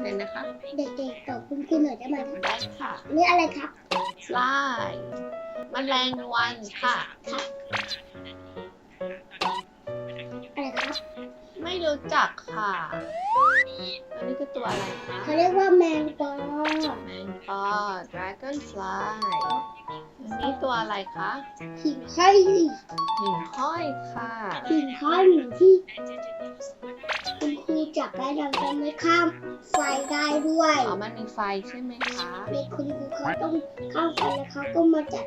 เป็นนะคะเด็กๆตอบคุณครูหน่อยได้ไหมครับได้ค่ะนี่อะไรครับ fly แมลงวันค่ะ อะไรครับไม่รู้จักค่ะอันนี้คือตัวอะไรคะเขาเรียกว่าแมงปอแมงปอ dragonfly อันนี้ตัวอะไรคะหิ่งห้อยหิ่งห้อยค่ะหิ่งห้อยเหมือนที่คุณครูจับ ได้เราจะไม่ข้ามไฟได้ด้วยอ๋อมันมีไฟใช่ไหมคะเด็กคุณครูเขาต้องข้ามไฟแล้วเขาก็มาจัด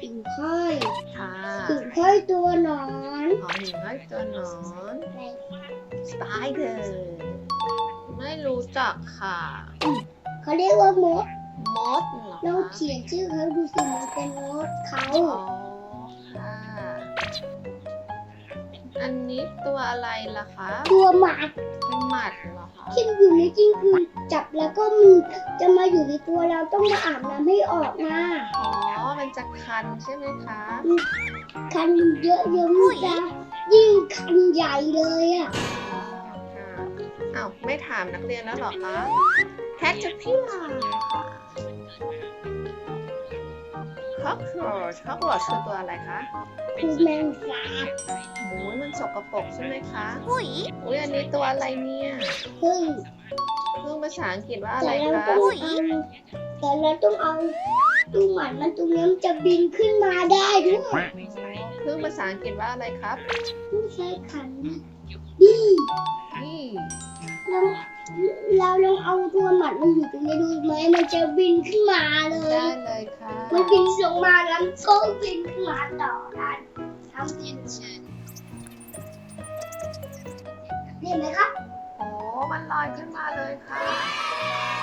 หิ่งห้อยค่ะหิ่งห้อยตัวหนอนอ๋อหิ่งห้อยตัวหนอนอะไร spider ไม่รู้จักค่ะ เขาเรียกว่ามดมดเหรอลองคะเขียนชื่อเขาดูสิมันเป็นมดเขาอ๋อ นนี้ตัวอะไรล่ะคะ ตัวหมาเป็นหมัดเหรอคะที่อยู่ในจิ้งคือจับแล้วก็มันจะมาอยู่ในตัวเราต้องมาอาบน้ำให้ออกมาอ๋อมันจะคันใช่ไหมคะ คันเยอะๆมันจะยิ่งคันใหญ่เลยอะอ๋อค่ะอ้าวไม่ถามนักเรียนแล้วเหรอคะ caterpillar ค่ะ cockroach cockroach คือตัวอะไรคะคือแมงสาบ โอ้ยมันสกปรกใช่ไหมคะอุ้ยอุ้ยอันนี้ตัวอะไรเนี่ยพึ่งเรื่องภาษาอังกฤษว่าอะไรแต่เราคะต้องเอาแต่เราต้องเอาตู้หมันมันตรงนี้มันจะบินขึ้นมาได้ด้วยเครื่องภาษาอังกฤษว่าอะไรครับต้องใช้ขันนี่นี่ เราเราลองเอาตัวหมันมันอยู่ตรงนี้ดูไหมมันจะบินขึ้นมาเลได้ยเลยค่ะ มันบินลงมาแล้วก็บินขึ้นมาต่อได้ทำ เห็นไหมครับ โอ้ มันลอยขึ้นมาเลยค่ะ